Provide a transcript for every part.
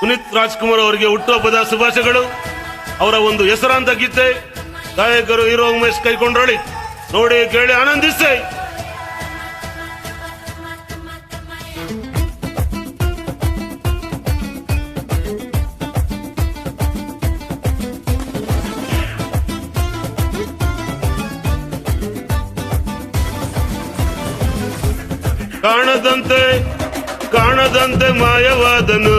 ಪುನೀತ್ ರಾಜ್ಕುಮಾರ್ ಅವರಿಗೆ ಹುಟ್ಟುಹಬ್ಬದ ಶುಭಾಶಯಗಳು. ಅವರ ಒಂದು ಹೆಸರಾಂತ ಗೀತೆ ಗಾಯಕರು ಹೀರೋ ಉಮೇಶ್ ಕೈಕೊಂಡ್ರಳಿ. ನೋಡಿ, ಕೇಳಿ ಆನಂದಿಸಿ. ಕಾಣದಂತೆ ಕಾಣದಂತೆ ಮಾಯವಾದನು.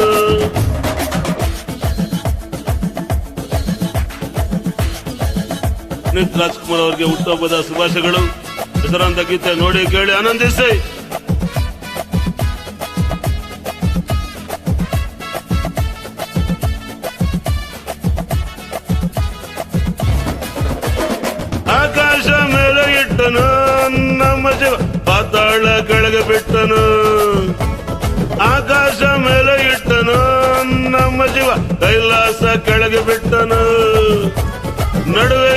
ಪುನೀತ್ ರಾಜ್ಕುಮಾರ್ ಅವರಿಗೆ ಹುಟ್ಟುಹಬ್ಬದ ಶುಭಾಶಯಗಳು. ಹೆಸರಾಂತ ಗೀತೆ ನೋಡಿ ಕೇಳಿ ಆನಂದಿಸಿ. ಆಕಾಶ ಮೇಲೆ ಇಟ್ಟನು, ನಮ್ಮ ಶಿವ ಪಾತಾಳ ಕೆಳಗೆ ಬಿಟ್ಟನು. ಆಕಾಶ ಮೇಲೆ ಇಟ್ಟನು, ನಮ್ಮ ಶಿವ ಕೈಲಾಸ ಕೆಳಗೆ ಬಿಟ್ಟನು. ನಡುವೆ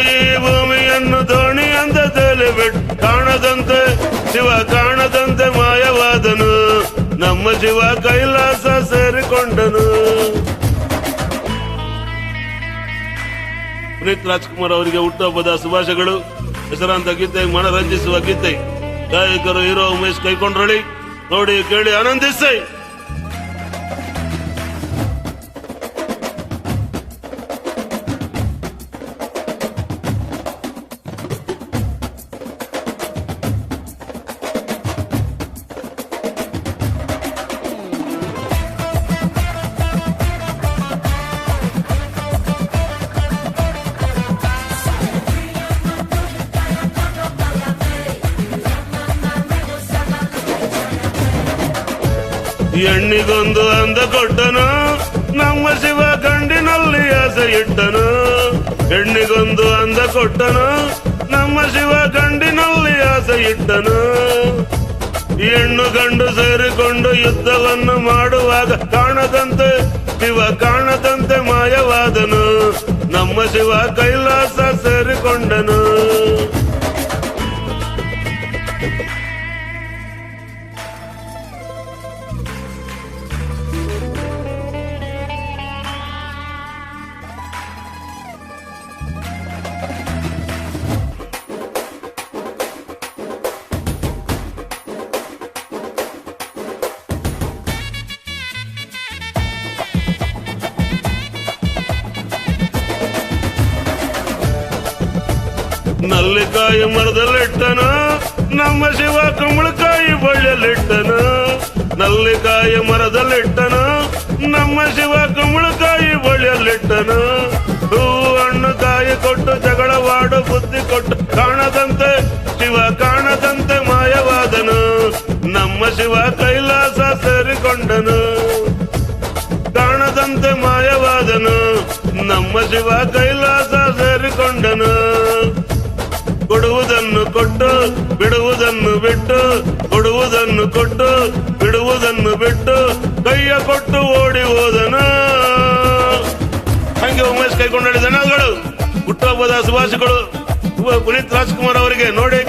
ಪುನೀತ್ ರಾಜ್ಕುಮಾರ್ ಅವರಿಗೆ ಹುಟ್ಟುಹಬ್ಬದ ಶುಭಾಶಯಗಳು. ಹೆಸರಾಂತ ಗೀತೆ ಮನರಂಜಿಸುವ ಗೀತೆ. ಗಾಯಕರು ಹೀರೋ ಉಮೇಶ್ ಕೈಕೊಂಡ್ರಳಿ. ನೋಡಿ ಕೇಳಿ ಆನಂದಿಸಿ. ಹೆಣ್ಣಿಗೊಂದು ಅಂದ ಕೊಟ್ಟನು ನಮ್ಮ ಶಿವ ಗಂಡಿನಲ್ಲಿ ಆಸೆ ಇಟ್ಟನು. ಹೆಣ್ಣಿಗೊಂದು ಅಂದ ಕೊಟ್ಟನು, ನಮ್ಮ ಶಿವ ಗಂಡಿನಲ್ಲಿ ಆಸೆ ಇಟ್ಟನು. ಹೆಣ್ಣು ಗಂಡು ಸೇರಿಕೊಂಡು ಯುದ್ಧವನ್ನು ಮಾಡುವಾಗ ಕಾಣದಂತೆ, ಶಿವ ಕಾಣದಂತೆ ಮಾಯವಾದನು. ನಮ್ಮ ಶಿವ ಕೈಲಾಸ ಸೇರಿಕೊಂಡನು. ನಲ್ಲಿಕಾಯಿ ಮರದಲ್ಲಿಟ್ಟನ, ನಮ್ಮ ಶಿವ ಕುಂಬಳಕಾಯಿ ಬಳ್ಳಿಯಲ್ಲಿಟ್ಟನ. ನಲ್ಲಿಕಾಯಿ ಮರದಲ್ಲಿಟ್ಟನ, ನಮ್ಮ ಶಿವ ಕುಂಬಳಕಾಯಿ ಬಳ್ಳಿಯಲ್ಲಿಟ್ಟನ. ಹೂವು ಹಣ್ಣು ಕಾಯಿ ಕೊಟ್ಟು ಜಗಳವಾಡು ಬುದ್ಧಿ ಕೊಟ್ಟು ಕಾಣದಂತೆ, ಶಿವ ಕಾಣದಂತೆ ಮಾಯವಾದನು. ನಮ್ಮ ಶಿವ ಕೈಲಾಸ ಸೇರಿಕೊಂಡನು. ಕಾಣದಂತೆ ಮಾಯವಾದನು. ನಮ್ಮ ಶಿವ ಕೈಲಾಸ ಕೊಡುವುದನ್ನು ಕೊಟ್ಟು, ಬಿಡುವುದನ್ನು ಬಿಟ್ಟು, ಕೊಡುವುದನ್ನು ಕೊಟ್ಟು, ಬಿಡುವುದನ್ನು ಬಿಟ್ಟು, ಕೈಯ ಕೊಟ್ಟು ಓಡಿ ಹೋದನು. ಹಂಗೆ ಉಮೇಶ್ ಕೈಕೊಂಡ ಜನಗಳು ಹುಟ್ಟುಹಬ್ಬದ ಶುಭಾಶಯಗಳು. ಪುನೀತ್ ರಾಜ್ಕುಮಾರ್ ಅವರಿಗೆ ನೋಡಿ.